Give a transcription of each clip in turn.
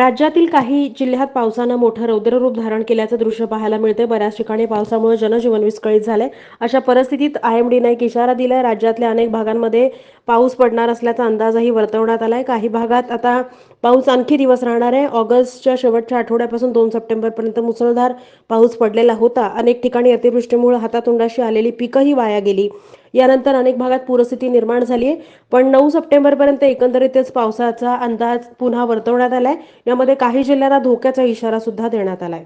राज्यातील काही जिल्ह्यात पावसानं मोठं रौद्ररूप धारण केल्याचं दृश्य पाहायला मिळते बऱ्याच ठिकाणी पावसामुळे जनजीवन विस्कळीत झालंय. अशा परिस्थितीत आय एम एक इशारा दिलाय. राज्यातल्या अनेक भागांमध्ये पाऊस पडणार असल्याचा अंदाजही वर्तवण्यात आलाय. काही भागात आता पाऊस आणखी दिवस राहणार आहे. ऑगस्टच्या शेवटच्या आठवड्यापासून दोन सप्टेंबरपर्यंत मुसळधार पाऊस पडलेला होता. अनेक ठिकाणी अतिवृष्टीमुळे हातातोंडाशी आलेली पिकंही वाया गेली. यानंतर अनेक भागात पूरस्थिती निर्माण झाली आहे. पण नऊ सप्टेंबरपर्यंत एकंदरीतच पावसाचा अंदाज पुन्हा वर्तवण्यात आलाय. यामध्ये काही जिल्ह्यांना धोक्याचा इशारा सुद्धा देण्यात आलाय.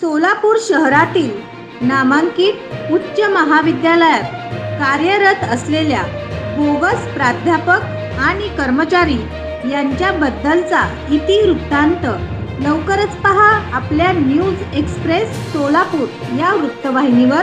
सोलापूर शहरातील नामांकित उच्च महाविद्यालयात कार्यरत असलेल्या बोगस प्राध्यापक आणि कर्मचारी यांच्याबद्दलचा इतिवृत्तांत लवकरच पहा. आपल्या न्यूज एक्सप्रेस सोलापूर या वृत्तवाहिनीवर